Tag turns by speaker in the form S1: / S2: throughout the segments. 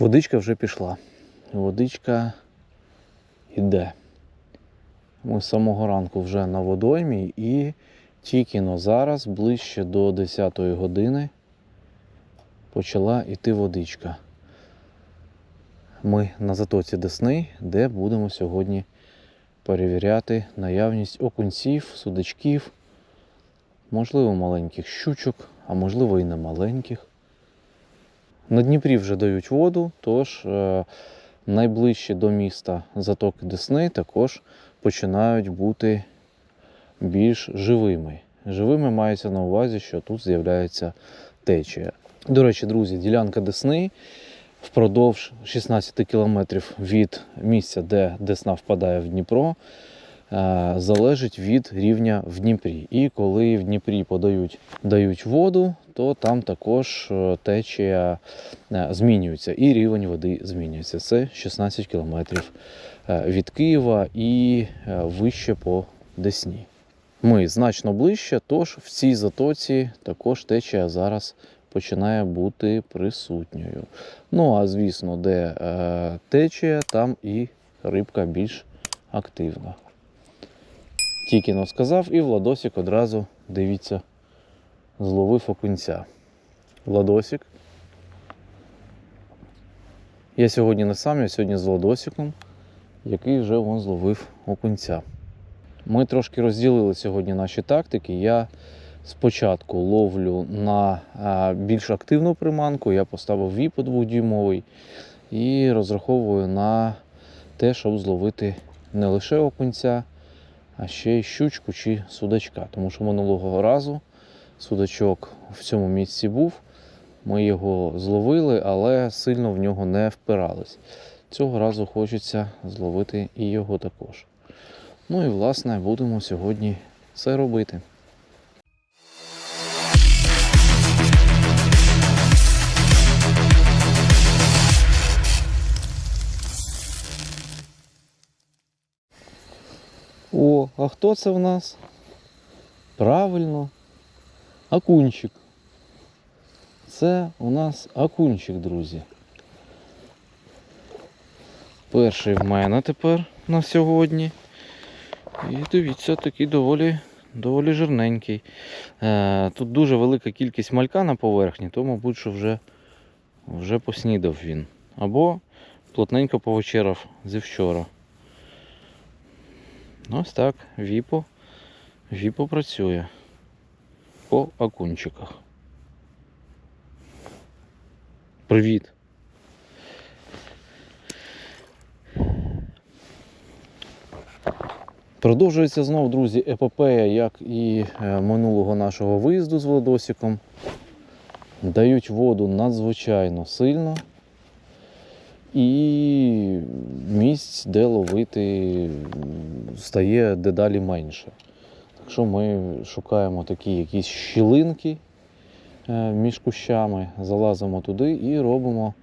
S1: Водичка вже пішла. Водичка йде. Ми з самого ранку вже на водоймі і тільки но зараз, ближче до 10 години, почала йти водичка. Ми на затоці Десни, де будемо сьогодні перевіряти наявність окунців, судачків, можливо, маленьких щучок, а можливо і не маленьких. На Дніпрі вже дають воду, тож е, найближче до міста затоки Десни також починають бути більш живими. Живими мається на увазі, що тут з'являється течія. До речі, друзі, ділянка Десни впродовж 16 кілометрів від місця, де Десна впадає в Дніпро, залежить від рівня в Дніпрі. І коли в Дніпрі подають дають воду, то там також е, течія е, змінюється і рівень води змінюється. Це 16 кілометрів е, від Києва і е, вище по Десні. Ми значно ближче, тож в цій затоці також течія зараз починає бути присутньою. Ну а звісно, де е, течія, там і рибка більш активна. Тільки но сказав, і Владосик одразу, дивіться, зловив окунця. Владосик. Я сьогодні не сам, я сьогодні з Владосиком, який вже вон зловив окунця. Ми трошки розділили сьогодні наші тактики. Я спочатку ловлю на більш активну приманку, я поставив віпо двохдюймовий і розраховую на те, щоб зловити не лише окунця, а ще й щучку чи судачка. Тому що минулого разу судачок в цьому місці був. Ми його зловили, але сильно в нього не впирались. Цього разу хочеться зловити і його також. Ну і власне будемо сьогодні це робити. О, а хто це в нас? Правильно, акунчик. Це у нас акунчик, друзі. Перший в мене тепер на сьогодні. І дивіться, такий доволі, доволі жирненький. Е, тут дуже велика кількість малька на поверхні, то, мабуть, що вже, вже поснідав він. Або плотненько повечеряв зі вчора. Ось так, віпо. Віпо працює по акунчиках. Привіт. Продовжується знов, друзі, епопея, як і е, минулого нашого виїзду з Владосиком. Дають воду надзвичайно сильно. І місць, де ловити, стає дедалі менше. Так що ми шукаємо такі якісь щілинки е, між кущами, залазимо туди і робимо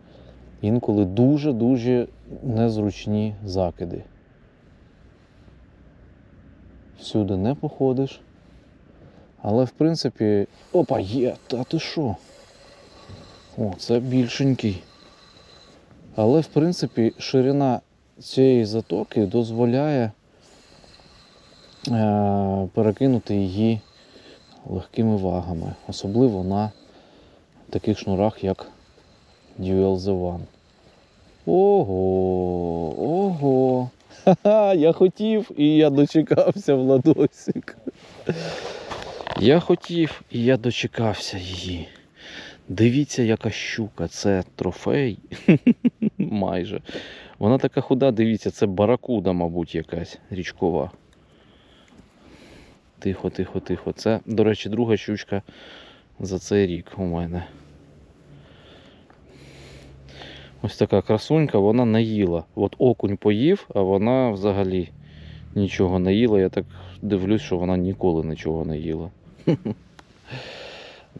S1: інколи дуже-дуже незручні закиди. Всюди не походиш. Але в принципі. Опа, є! Та ти що? О, це більшенький. Але в принципі ширина цієї затоки дозволяє е, перекинути її легкими вагами, особливо на таких шнурах, як Duel The One. Ого, ого. Ха-ха, я хотів і я дочекався Владосик. Я хотів і я дочекався її. Дивіться, яка щука, це трофей. Майже. Вона така худа, дивіться, це баракуда, мабуть, якась річкова. Тихо, тихо, тихо. Це, до речі, друга щучка за цей рік у мене. Ось така красунька, вона не їла. От окунь поїв, а вона взагалі нічого не їла. Я так дивлюсь, що вона ніколи нічого не їла.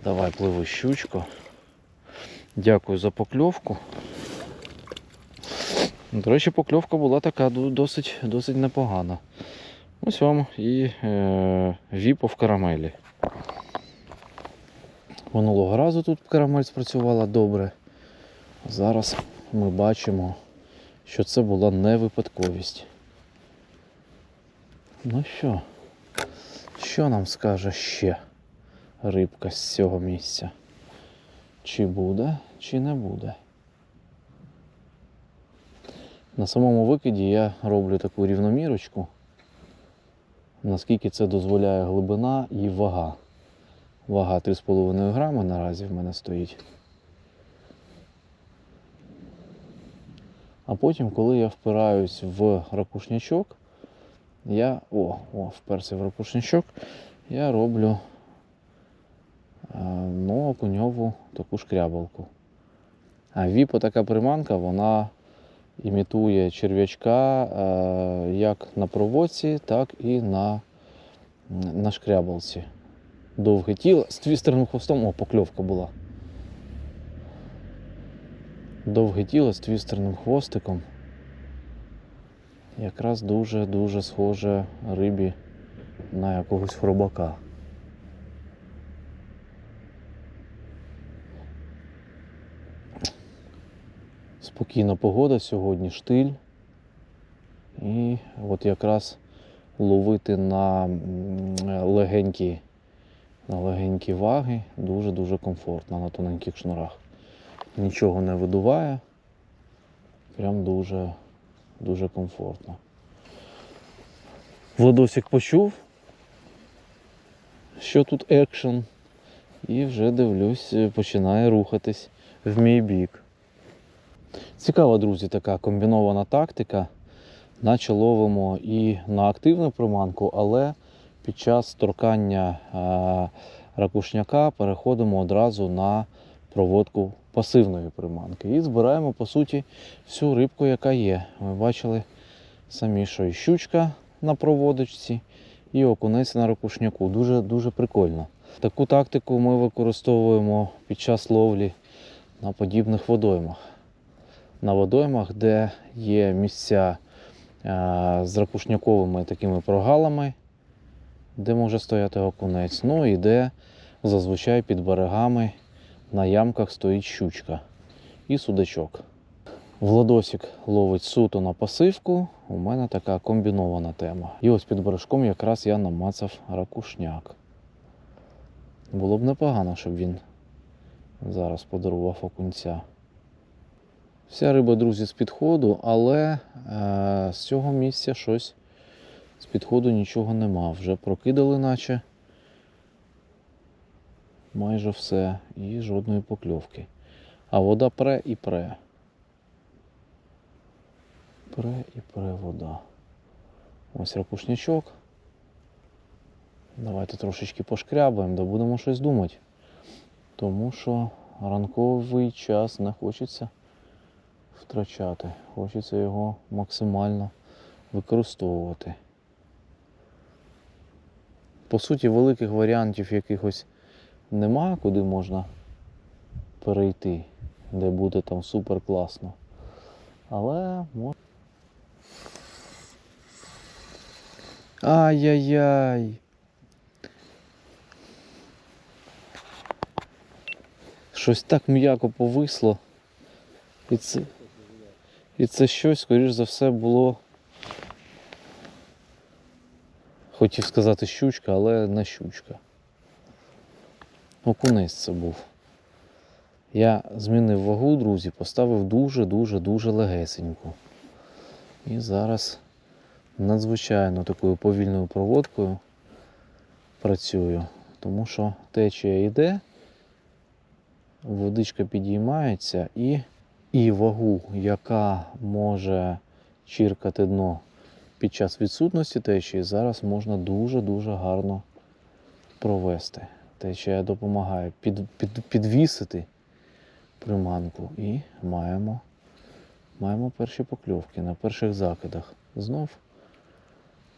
S1: Давай пливи щучку. Дякую за покльовку. До речі, покльовка була така досить, досить непогана. Ось вам і е, віпо в карамелі. Минулого разу тут карамель спрацювала добре. Зараз ми бачимо, що це була не випадковість. Ну що, що нам скаже ще рибка з цього місця? Чи буде, чи не буде? На самому викиді я роблю таку рівномірочку, наскільки це дозволяє глибина і вага. Вага 3,5 грами наразі в мене стоїть. А потім, коли я впираюсь в ракушнячок, я. О, о, вперся в ракушнячок, я роблю ну, окуньову таку шкрябалку. А віпо така приманка, вона імітує черв'ячка е, як на проводці, так і на, на шкрябалці. Довге тіло з твістерним хвостом, о, покльовка була. Довге тіло з твістерним хвостиком. Якраз дуже-дуже схоже рибі на якогось хробака. Спокійна погода сьогодні, штиль. І от якраз ловити на легенькі, на легенькі ваги дуже-дуже комфортно на тоненьких шнурах. Нічого не видуває. Прям дуже, дуже комфортно. Владосик почув, що тут екшен. І вже дивлюсь, починає рухатись в мій бік. Цікава, друзі, така комбінована тактика. Наче ловимо і на активну приманку, але під час торкання е, ракушняка переходимо одразу на проводку пасивної приманки. І збираємо, по суті, всю рибку, яка є. Ви бачили самі, що і щучка на проводочці, і окунець на ракушняку. Дуже, дуже прикольно. Таку тактику ми використовуємо під час ловлі на подібних водоймах. На водоймах, де є місця е, з ракушняковими такими прогалами, де може стояти окунець. Ну і де зазвичай під берегами на ямках стоїть щучка і судачок. Владосик ловить суто на пасивку. У мене така комбінована тема. І ось під бережком якраз я намацав ракушняк. Було б непогано, щоб він зараз подарував окунця. Вся риба, друзі, з підходу, але е, з цього місця щось з підходу нічого нема. Вже прокидали, наче майже все і жодної покльовки. А вода пре і пре. Пре і пре вода. Ось ракушнячок. Давайте трошечки пошкрябаємо, да будемо щось думати. Тому що ранковий час не хочеться втрачати. Хочеться його максимально використовувати. По суті, великих варіантів якихось нема, куди можна перейти, де буде там супер класно. Але можна. Ай-яй-яй. Щось так м'яко повисло. І це, і це щось, скоріш за все, було. Хотів сказати щучка, але не щучка. Окунець це був. Я змінив вагу, друзі, поставив дуже-дуже-дуже легесеньку. І зараз надзвичайно такою повільною проводкою працюю, тому що течія йде, водичка підіймається і, і вагу, яка може чіркати дно під час відсутності течії, зараз можна дуже-дуже гарно провести. Течія допомагає під, під, підвісити приманку і маємо, маємо перші покльовки на перших закидах. Знов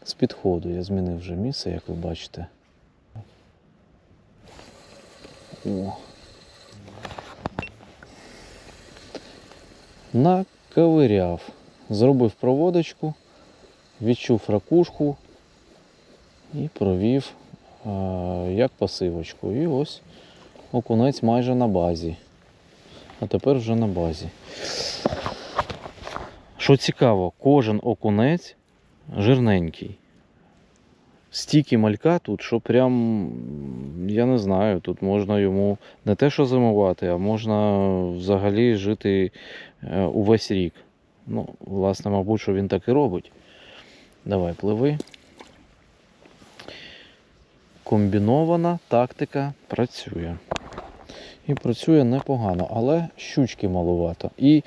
S1: з підходу я змінив вже місце, як ви бачите. О. Наковиряв. Зробив проводочку, відчув ракушку і провів е, як пасивочку. І ось окунець майже на базі. А тепер вже на базі. Що цікаво, кожен окунець жирненький. Стільки малька тут, що прям, я не знаю, тут можна йому не те, що зимувати, а можна взагалі жити увесь рік. Ну, власне, мабуть, що він так і робить. Давай, пливи. Комбінована тактика працює. І працює непогано, але щучки малувато. І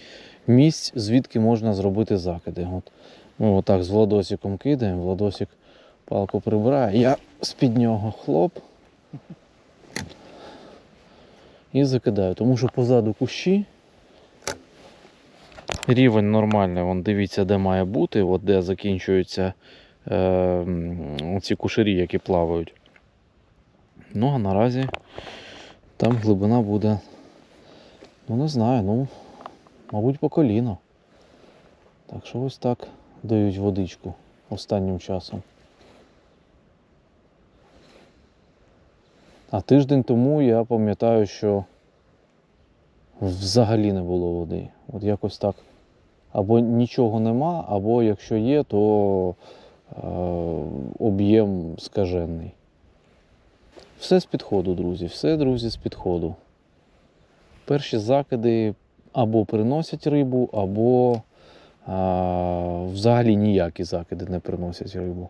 S1: місць, звідки можна зробити закиди. От ми отак з Владосиком кидаємо, Владосик палку прибирає, я з-під нього хлоп. І закидаю, тому що позаду кущі. Рівень нормальний, вон дивіться, де має бути, от де закінчуються е, ці кушарі, які плавають. Ну, а наразі там глибина буде, ну не знаю, ну, мабуть, по коліно. Так що ось так дають водичку останнім часом. А тиждень тому я пам'ятаю, що взагалі не було води. От якось так. Або нічого нема, або якщо є, то е, об'єм скажений. Все з підходу, друзі, все, друзі, з підходу. Перші закиди або приносять рибу, або е, взагалі ніякі закиди не приносять рибу.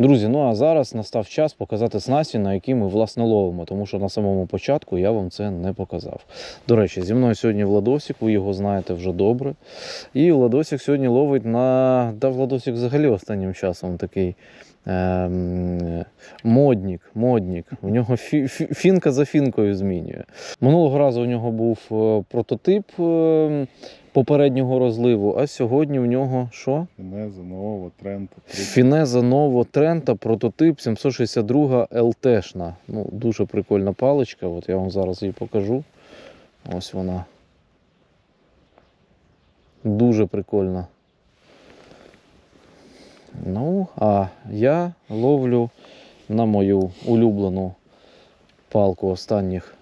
S1: Друзі, ну а зараз настав час показати снасті, на які ми власне ловимо, тому що на самому початку я вам це не показав. До речі, зі мною сьогодні Владосик, ви його знаєте вже добре. І Владосик сьогодні ловить на. Да, Владосик взагалі останнім часом такий ем, моднік, моднік. У нього фі, фі- фінка за фінкою змінює. Минулого разу у нього був е, прототип е, попереднього розливу, а сьогодні у нього що?
S2: Фінеза, нового тренду.
S1: Фінеза Ново Трента, прототип 762 ЛТшна. Ну, дуже прикольна паличка. От я вам зараз її покажу. Ось вона. Дуже прикольна. Ну, а я ловлю на мою улюблену палку останніх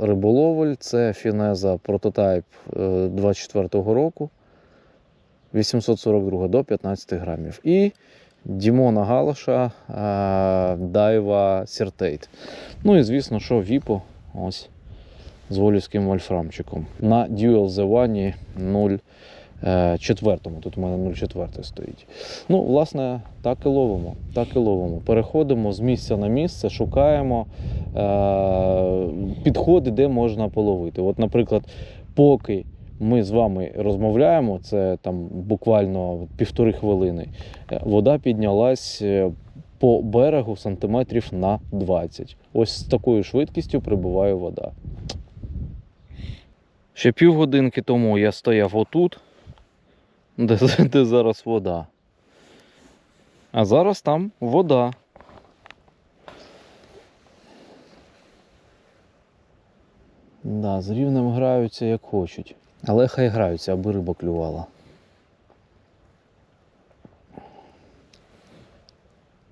S1: риболовель. Це Фінеза прототайп е, 24-го року. 842 до 15 грамів. І Дімона Галаша Дайва Сіртейт. Ну і звісно, що Віпо ось з волівським вольфрамчиком. На Dual The One 0,4. Тут у мене 0,4 стоїть. Ну, власне, так і ловимо. Так і ловимо. Переходимо з місця на місце, шукаємо е- підходи, де можна половити. От, наприклад, поки ми з вами розмовляємо, це там буквально півтори хвилини. е, Вода піднялась е, по берегу сантиметрів на 20. Ось з такою швидкістю прибуває вода. Ще півгодинки тому я стояв отут, де, де зараз вода. А зараз там вода. Да, з рівнем граються як хочуть. Але хай граються, аби риба клювала.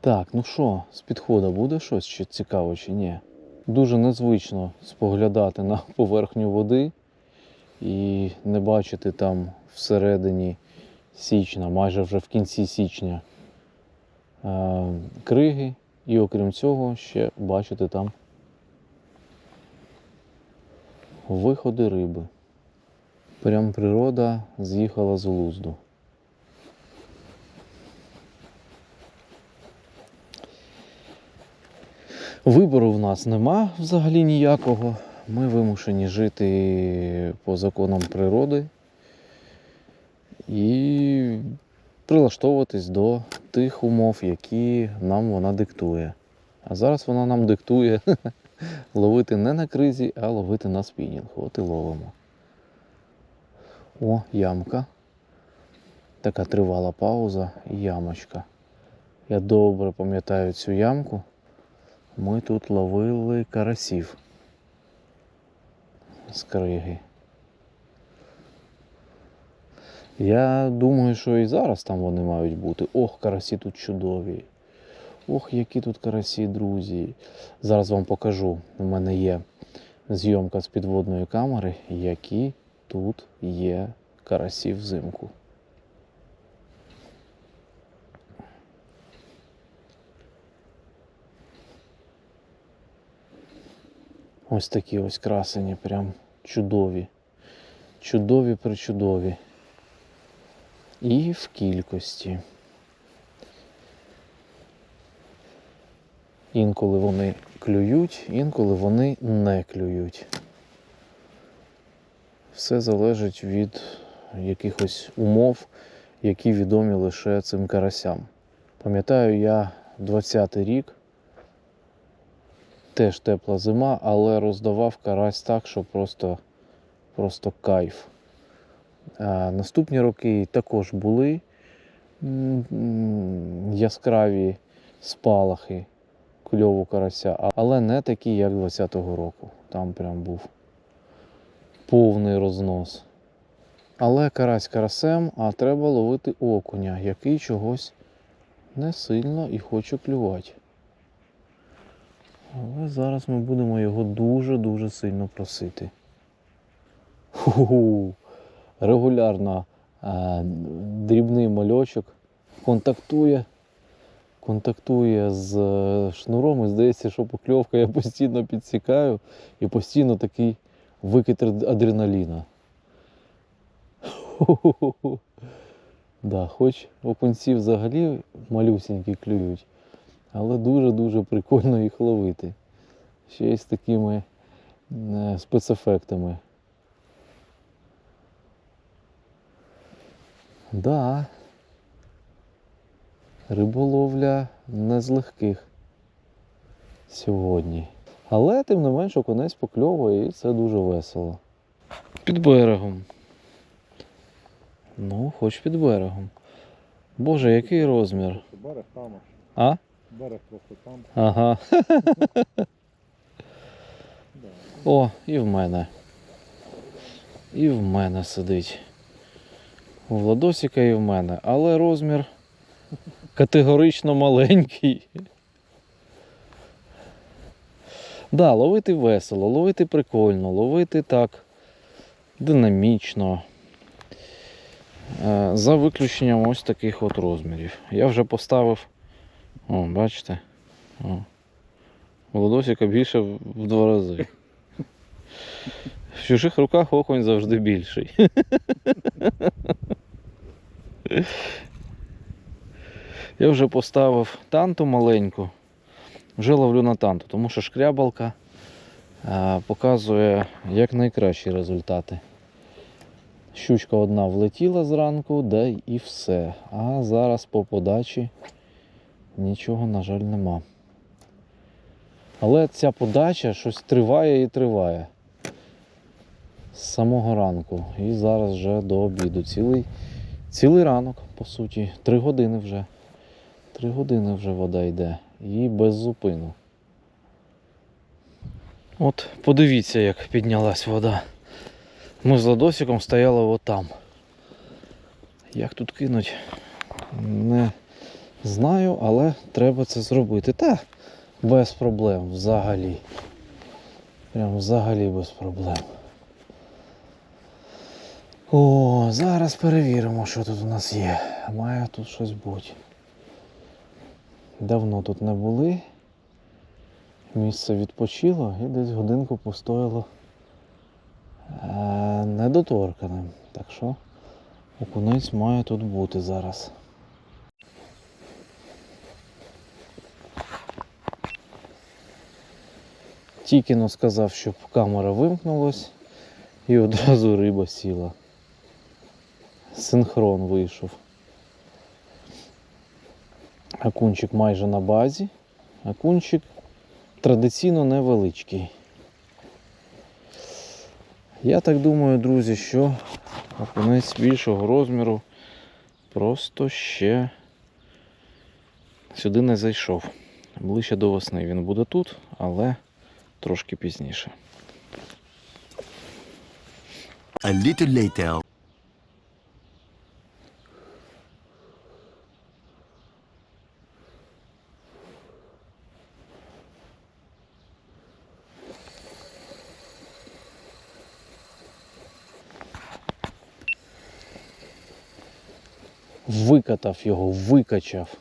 S1: Так, ну що, з підходу буде щось чи цікаво, чи ні? Дуже незвично споглядати на поверхню води і не бачити там всередині січня, майже вже в кінці січня е, криги. І окрім цього, ще бачити там виходи риби. Прям природа з'їхала з глузду. Вибору в нас нема взагалі ніякого. Ми вимушені жити по законам природи і прилаштовуватись до тих умов, які нам вона диктує. А зараз вона нам диктує ловити не на кризі, а ловити на спінінг. От і ловимо. О, ямка. Така тривала пауза і ямочка. Я добре пам'ятаю цю ямку. Ми тут ловили карасів з криги. Я думаю, що і зараз там вони мають бути. Ох, карасі тут чудові. Ох, які тут карасі, друзі. Зараз вам покажу. У мене є зйомка з підводної камери, які тут є карасі взимку. Ось такі ось красені, прям чудові. Чудові причудові. І в кількості. Інколи вони клюють, інколи вони не клюють. Все залежить від якихось умов, які відомі лише цим карасям. Пам'ятаю, я 20-й рік, теж тепла зима, але роздавав карась так, що просто, просто кайф. Наступні роки також були яскраві спалахи кльову карася, але не такі, як 20-го року. Там прям був повний рознос. Але карась карасем, а треба ловити окуня, який чогось не сильно і хоче клювати. Але зараз ми будемо його дуже-дуже сильно просити. Ху-ху. Регулярно е, дрібний мальочок контактує, контактує з е, шнуром і здається, що покльовка я постійно підсікаю і постійно такий викид адреналіна. Да, хоч окунці взагалі малюсенькі клюють, але дуже-дуже прикольно їх ловити. Ще й з такими е, спецефектами. Да. Риболовля не з легких сьогодні. Але тим не менш окунець покльовує і це дуже весело. Під берегом. Ну, хоч під берегом. Боже, який розмір.
S2: Берег там,
S1: А?
S2: берег просто там.
S1: Ага. О, і в мене. І в мене сидить. У Владосіка і в мене. Але розмір категорично маленький. Да, ловити весело, ловити прикольно, ловити так динамічно. Е, За виключенням ось таких от розмірів. Я вже поставив. О, бачите? У Владосіка більше в два рази. В чужих руках окунь завжди більший. Я вже поставив танту маленьку. Вже ловлю на танту, тому що шкрябалка е, показує як найкращі результати. Щучка одна влетіла зранку, да і все. А зараз по подачі нічого, на жаль, нема. Але ця подача щось триває і триває. З самого ранку. І зараз вже до обіду. Цілий, цілий ранок, по суті. Три години вже. Три години вже вода йде. І без зупину. От подивіться, як піднялась вода. Ми з Ладосиком стояли отам. Як тут кинуть, не знаю, але треба це зробити. Та без проблем взагалі. Прям взагалі без проблем. О, зараз перевіримо, що тут у нас є. Має тут щось бути. Давно тут не були. Місце відпочило і десь годинку постояло е, недоторканим. Так що окунець має тут бути зараз. Тільки но сказав, щоб камера вимкнулась, і одразу риба сіла. Синхрон вийшов. Акунчик майже на базі. Акунчик традиційно невеличкий. Я так думаю, друзі, що окунець більшого розміру просто ще сюди не зайшов. Ближче до весни він буде тут, але трошки пізніше.
S3: A little later.
S1: Викатав його, викачав.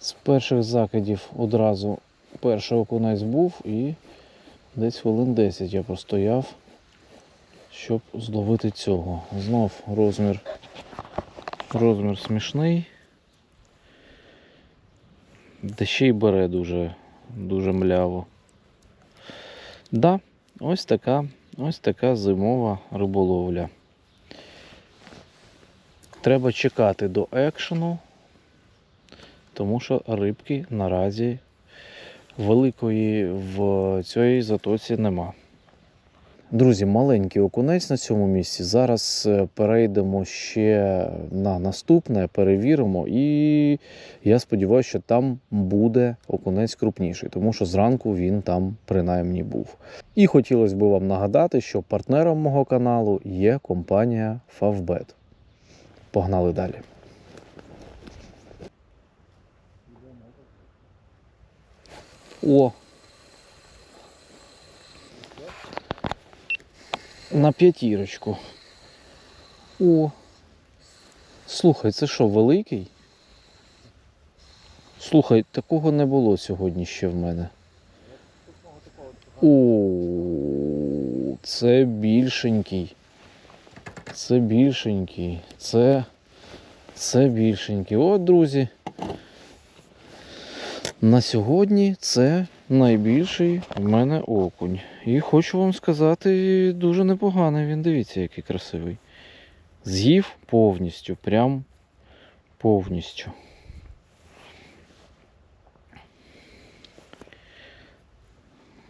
S1: З перших закидів одразу перший окунець був і десь хвилин 10 я простояв, щоб зловити цього. Знов розмір, розмір смішний. Та ще й бере дуже, дуже мляво. Да, ось така, ось така зимова риболовля. Треба чекати до екшену, тому що рибки наразі великої в цій затоці нема. Друзі, маленький окунець на цьому місці. Зараз е, перейдемо ще на наступне, перевіримо, і я сподіваюся, що там буде окунець крупніший, тому що зранку він там принаймні був. І хотілося б вам нагадати, що партнером мого каналу є компанія Favbet. Погнали далі. О! На п'ятірочку. О. Слухай, це що, великий? Слухай, такого не було сьогодні ще в мене. О, це більшенький. Це більшенький. Це. Це більшенький. От, друзі. На сьогодні це найбільший в мене окунь. І хочу вам сказати, дуже непоганий він. Дивіться, який красивий. З'їв повністю, прям повністю.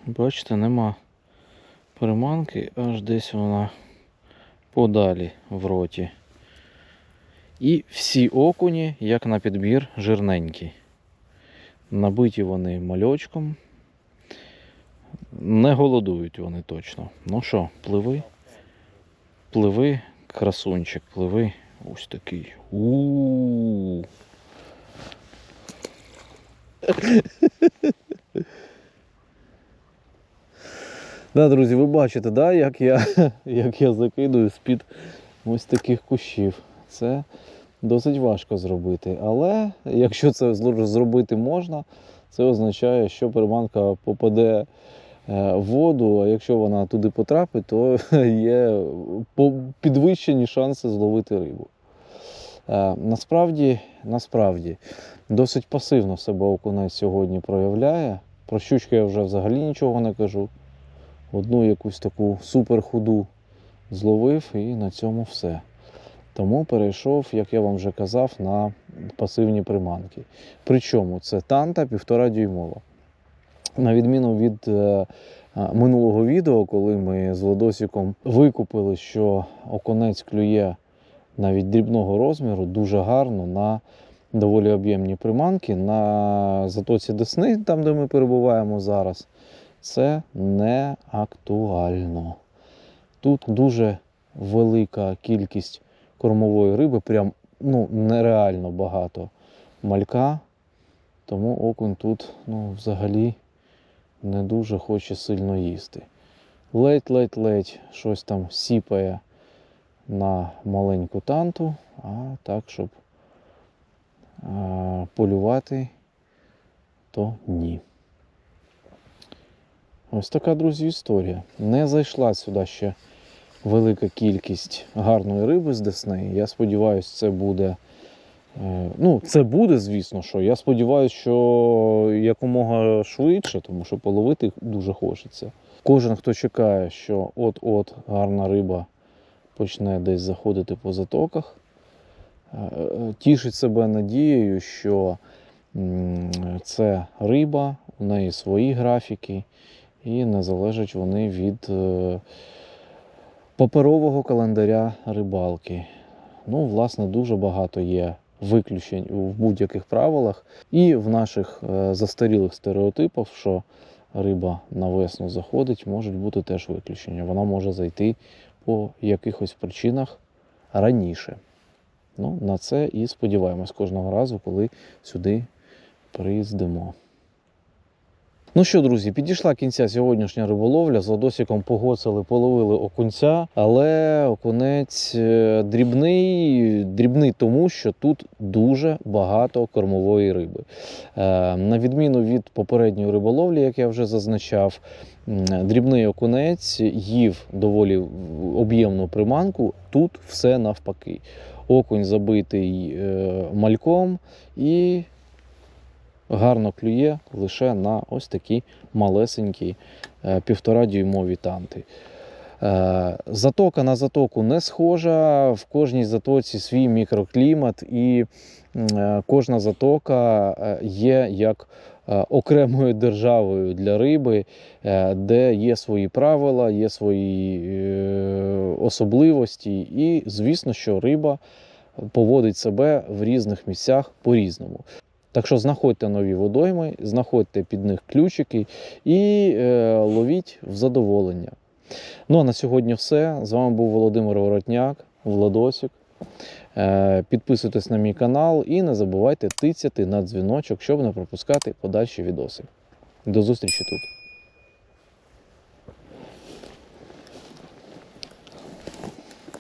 S1: Бачите, нема приманки, аж десь вона подалі в роті. І всі окуні, як на підбір, жирненькі. Набиті вони мальочком. Не голодують вони точно. Ну що, пливи? Пливи, красунчик, пливи. Ось такий. У-у-у. Да, друзі, ви бачите, да, як я, як я закидую з-під ось таких кущів. Це досить важко зробити. Але якщо це зробити можна, це означає, що приманка попаде воду, а якщо вона туди потрапить, то є підвищені шанси зловити рибу. Е, Насправді, насправді, досить пасивно себе окунець сьогодні проявляє. Про щучки я вже взагалі нічого не кажу. Одну якусь таку супер худу зловив і на цьому все. Тому перейшов, як я вам вже казав, на пасивні приманки. Причому це танта півтора дюймова. На відміну від е, е, минулого відео, коли ми з Владосіком викупили, що оконець клює навіть дрібного розміру дуже гарно на доволі об'ємні приманки. На затоці Десни, там де ми перебуваємо зараз, це не актуально. Тут дуже велика кількість кормової риби, прям ну, нереально багато малька, тому окунь тут ну, взагалі не дуже хоче сильно їсти. Ледь-ледь-ледь щось там сіпає на маленьку танту, а так, щоб а, полювати, то ні. Ось така, друзі, історія. Не зайшла сюди ще велика кількість гарної риби з Десни. Я сподіваюся, це буде. Е, Ну, це буде, звісно, що. Я сподіваюся, що якомога швидше, тому що половити дуже хочеться. Кожен, хто чекає, що от-от гарна риба почне десь заходити по затоках, е, е, тішить себе надією, що це риба, у неї свої графіки, і не залежать вони від паперового календаря рибалки. Ну, власне, дуже багато є виключень в будь-яких правилах і в наших е, застарілих стереотипах, що риба на весну заходить, можуть бути теж виключення. Вона може зайти по якихось причинах раніше. Ну, на це і сподіваємось кожного разу, коли сюди приїздимо. Ну що, друзі, підійшла кінця сьогоднішня риболовля. З Ладосиком погоцали, половили окунця, але окунець е, дрібний, дрібний тому, що тут дуже багато кормової риби. Е, На відміну від попередньої риболовлі, як я вже зазначав, дрібний окунець їв доволі об'ємну приманку. Тут все навпаки. Окунь забитий е, мальком і гарно клює лише на ось такі малесенькі е, півтора дюймові танти. Е, Затока на затоку не схожа, в кожній затоці свій мікроклімат, і е, кожна затока є як окремою державою для риби, де є свої правила, є свої особливості, і звісно, що риба поводить себе в різних місцях по-різному. Так що знаходьте нові водойми, знаходьте під них ключики і е, ловіть в задоволення. Ну а на сьогодні все. З вами був Володимир Воротняк, Владосік. Е, підписуйтесь на мій канал і не забувайте тицяти на дзвіночок, щоб не пропускати подальші відоси. До зустрічі тут.